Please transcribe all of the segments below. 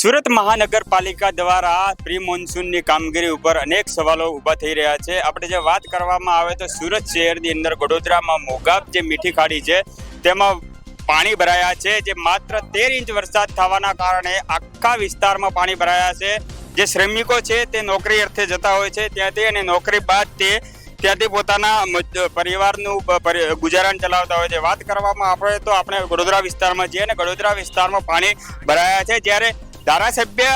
સુરત મહાનગરપાલિકા દ્વારા પ્રી મોન્સૂનની કામગીરી ઉપર અનેક સવાલો ઊભા થઈ રહ્યા છે. આપણે જે વાત કરવામાં આવે તો સુરત શહેરની અંદર વડોદરામાં મોગાબ જે મીઠી ખાડી છે, તેમાં પાણી ભરાયા છે. જે માત્ર તેર ઇંચ વરસાદ થવાના કારણે આખા વિસ્તારમાં પાણી ભરાયા છે. જે શ્રમિકો છે તે નોકરી અર્થે જતા હોય છે. ત્યાંથી અને નોકરી બાદ તે ત્યાંથી પોતાના પરિવારનું ગુજારણ ચલાવતા હોય છે. વાત કરવામાં આપણે તો આપણે વડોદરા વિસ્તારમાં જઈએ અને વડોદરા વિસ્તારમાં પાણી ભરાયા છે. જ્યારે ધારાસભ્ય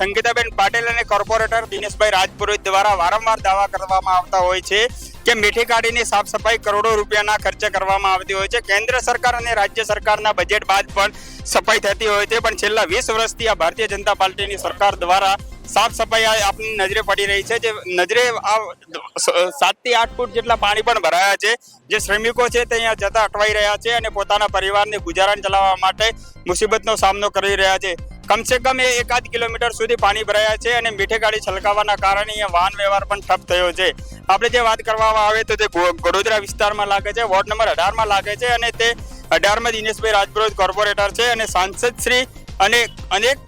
સંગીતાબેન પાટીલ અને કોર્પોરેટર દિનેશભાઈ રાજપુરોહિત દ્વારા વારંવાર દાવા કરવામાં આવતા હોય છે કે મીઠી કાઢીની સાફ સફાઈ કરોડો રૂપિયાના ખર્ચે કરવામાં આવતી હોય છે. કેન્દ્ર સરકાર અને રાજ્ય સરકારના બજેટ બાદ પણ સફાઈ થતી હોય છે. પણ છેલ્લા વીસ વર્ષથી આ ભારતીય જનતા પાર્ટીની સરકાર દ્વારા સાફ સફાઈ આપની નજરે પડી રહી છે. જે નજરે આ સાતથી આઠ ફૂટ જેટલા પાણી પણ ભરાયા છે. જે શ્રમિકો છે તે અહીંયા જતા અટવાઈ રહ્યા છે અને પોતાના પરિવારને ગુજારાણ ચલાવવા માટે મુસીબતનો સામનો કરી રહ્યા છે. કમસે કમ એ એકાદ કિલોમીટર સુધી પાણી ભરાયા છે અને મીઠી ગાડી છલકાવાના કારણે અહીંયા વાહન વ્યવહાર પણ ઠપ થયો છે. આપણે જે વાત કરવામાં આવે તો તે ગો- વડોદરા વિસ્તારમાં લાગે છે, વોર્ડ નંબર અઢારમાં લાગે છે અને તે અઢારમાં દિનેશભાઈ રાજપુરોહિત કોર્પોરેટર છે અને સાંસદ શ્રી અને અનેક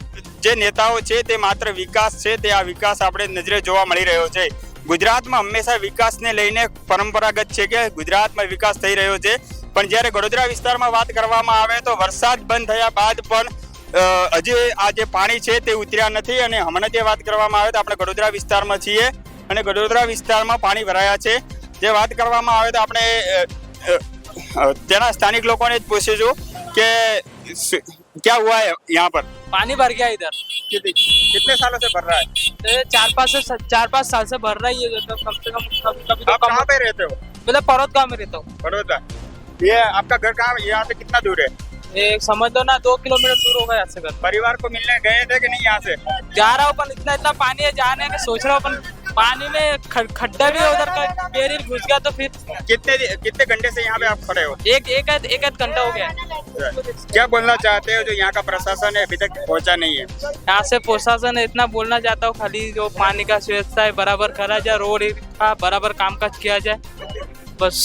જે નેતાઓ છે તે માત્ર વિકાસ છે, તે આ વિકાસ આપણે નજરે જોવા મળી રહ્યો છે. ગુજરાતમાં હંમેશા વિકાસને લઈને પરંપરાગત છે કે ગુજરાતમાં વિકાસ થઈ રહ્યો છે. પણ જ્યારે વડોદરા વિસ્તારમાં વાત કરવામાં આવે તો વરસાદ બંધ થયા બાદ પણ હજી આ જે પાણી છે તે ઉતર્યા નથી અને હમણાં જે વાત કરવામાં આવે તો આપણે વડોદરા વિસ્તારમાં છીએ અને વડોદરા વિસ્તારમાં પાણી ભરાયા છે જે વાત કરવામાં આવે તો આપણે અ, અ, અ, તેના સ્થાનિક લોકોને જ પૂછીશું કે સ- क्या हुआ है यहाँ पर पानी भर गया इधर कितने कितने सालों से भर रहा है तो ये चार पाँच से चार पाँच साल से भर रहा ही है तो कम से कम कभी कभी तो आप कम कहाँ पे रहते हो मतलब पर्वत गाँव में रहता हूँ बड़ौदा ये आपका घर कहाँ यहाँ से कितना दूर है ये समझ लो ना दो किलोमीटर दूर होगा यहाँ से घर। परिवार को मिलने गए थे कि नहीं यहाँ से? जा रहा हूँ पर इतना इतना पानी है जाने का सोच रहा हूँ पर पानी में खड्डा भी उधर का बेरिल घुस गया तो फिर कितने कितने घंटे से यहाँ पे आप खड़े हो? एक एक आध एक आध घंटा हो गया। क्या बोलना चाहते हो जो यहाँ का प्रशासन है अभी तक पहुँचा नहीं है? यहाँ से प्रशासन इतना बोलना चाहता हूँ खाली जो पानी का व्यवस्था है बराबर करा जाए रोड का बराबर काम काज किया जाए। बस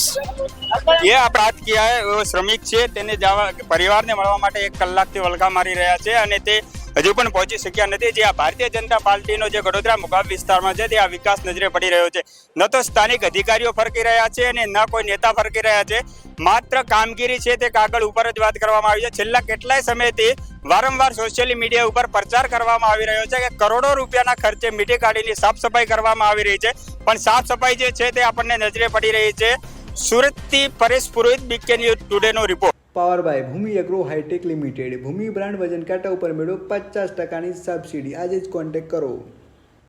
જે અપરાધ કિયા હે શ્રમિક છે, તેને જવા, પરિવારને મળવા માટે એક કલાકથી વલખા મારી રહ્યા છે અને તે હજુ પણ પહોંચી શક્યા નથી. જે આ ભારતીય જનતા પાર્ટીનો જે વડોદરા મુકાબ વિસ્તારમાં છે, તે આ વિકાસ નજરે પડી રહ્યો છે. ન તો સ્થાનિક અધિકારીઓ ફરકી રહ્યા છે અને ન કોઈ નેતા ફરકી રહ્યા છે. માત્ર કામગીરી છે તે કાગળ ઉપર જ વાત કરવામાં આવી છે. છેલ્લા કેટલાય સમયથી વારંવાર સોશિયલ મીડિયા ઉપર પ્રચાર કરવામાં આવી રહ્યો છે કે કરોડો રૂપિયાના ખર્ચે મીઠી કાઢીની સાફ સફાઈ કરવામાં આવી રહી છે. પણ સાફ સફાઈ જે છે તે આપણને નજરે પડી રહી છે. સુરતથી Paresh Purohit BK news ટુડેનો report power by Bhumi agro hitech limited. Bhumi brand વજન કાંટા ઉપર મેળવો પચાસ ટકાની સબસિડી આજે જ કોન્ટેક્ટ કરો.